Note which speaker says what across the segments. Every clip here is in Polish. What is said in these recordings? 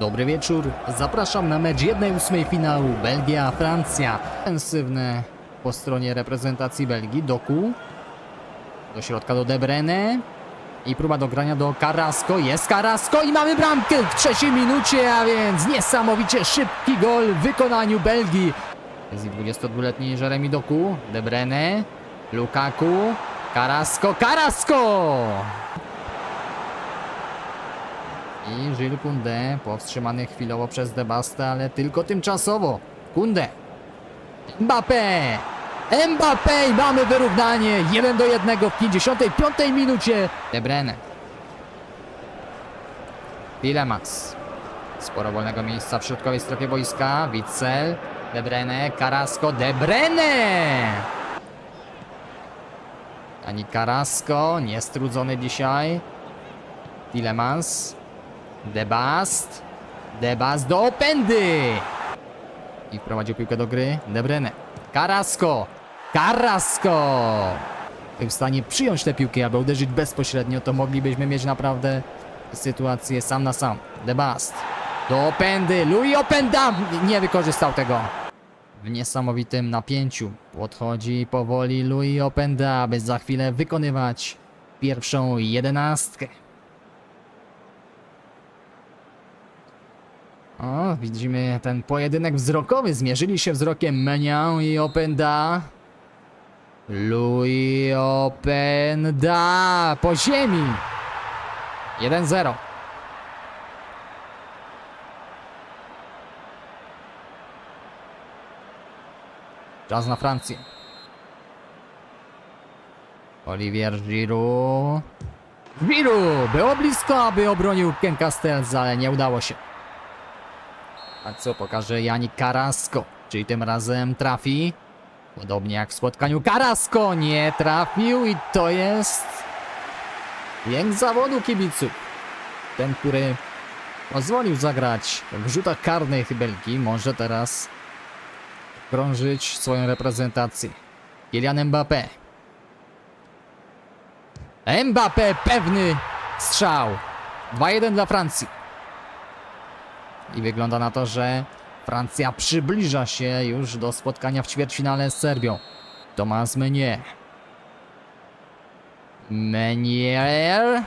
Speaker 1: Dobry wieczór. Zapraszam na mecz 1-8 finału Belgia-Francja. Ofensywne po stronie reprezentacji Belgii. Doku. Do środka do De Bruyne. I próba dogrania do Carrasco. Jest Carrasco i mamy bramkę w trzeciej minucie, a więc niesamowicie szybki gol w wykonaniu Belgii. Jest i 22-letni Jeremy Doku. De Bruyne. Lukaku. Carrasco. Carrasco! I Gilles powstrzymany chwilowo przez Debasta, ale tylko tymczasowo. Koundé. Mbappé! Mbappé i mamy wyrównanie 1 do 1 w 55 minucie. De Bruyne. Tilemans. Sporo wolnego miejsca w środkowej strefie boiska. Witzel. De Bruyne. Carrasco. De Bruyne! Ani Carrasco. Niestrudzony dzisiaj. Tilemans. Debast. Debast do opędy. I wprowadził piłkę do gry. De Bruyne. Carrasco. Carrasco. Był w stanie przyjąć tę piłkę, aby uderzyć bezpośrednio, to moglibyśmy mieć naprawdę sytuację sam na sam. Debast. Do opędy. Louis Openda nie wykorzystał tego. W niesamowitym napięciu podchodzi powoli Louis Openda, aby za chwilę wykonywać pierwszą jedenastkę. O, widzimy ten pojedynek wzrokowy. Zmierzyli się wzrokiem Menion i Openda. Louis Openda po ziemi. 1-0. Czas na Francję. Olivier Giroud. Giroud! Było blisko, aby obronił Ken Castells, ale nie udało się. A co pokaże Janik Carrasco? Czyli tym razem trafi? Podobnie jak w spotkaniu Carrasco nie trafił i to jest jęk zawodu kibiców. Ten, który pozwolił zagrać w rzutach karnych Belgii, może teraz krążyć swoją reprezentację. Kylian Mbappé. Mbappé pewny strzał. 2-1 dla Francji. I wygląda na to, że Francja przybliża się już do spotkania w ćwierćfinale z Serbią. Tomas Meunier. Meunier.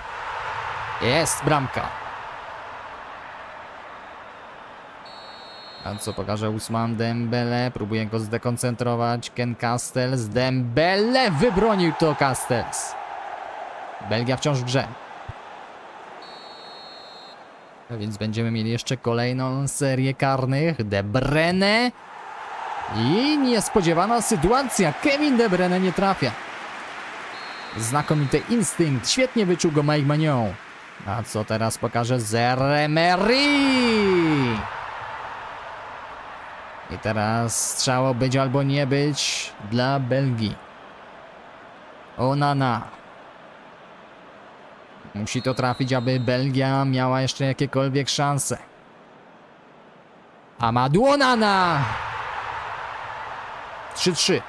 Speaker 1: Jest bramka. A co pokaże Usman Dembele? Próbuje go zdekoncentrować. Ken Castells. Dembele wybronił to Castells. Belgia wciąż w grze. A więc będziemy mieli jeszcze kolejną serię karnych. De Bruyne. I niespodziewana sytuacja. Kevin De Bruyne nie trafia. Znakomity instynkt. Świetnie wyczuł go Mike Magnon. A co teraz pokaże Zeremery? I teraz strzało być albo nie być dla Belgii. Onana. Musi to trafić, aby Belgia miała jeszcze jakiekolwiek szanse. Amadou Onana! 3-3.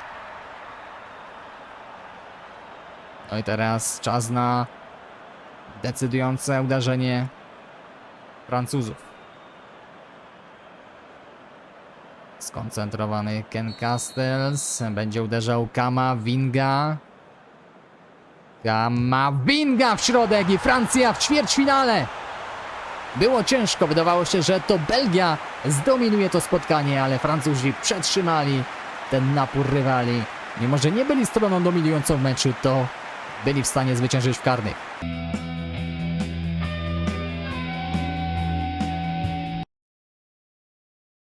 Speaker 1: No i teraz czas na decydujące uderzenie Francuzów. Skoncentrowany Ken Castells będzie uderzał Kamavinga. Kamavinga w środek i Francja w ćwierćfinale. Było ciężko, wydawało się, że to Belgia zdominuje to spotkanie, ale Francuzi przetrzymali ten napór rywali. Mimo, że nie byli stroną dominującą w meczu, to byli w stanie zwyciężyć w karnych.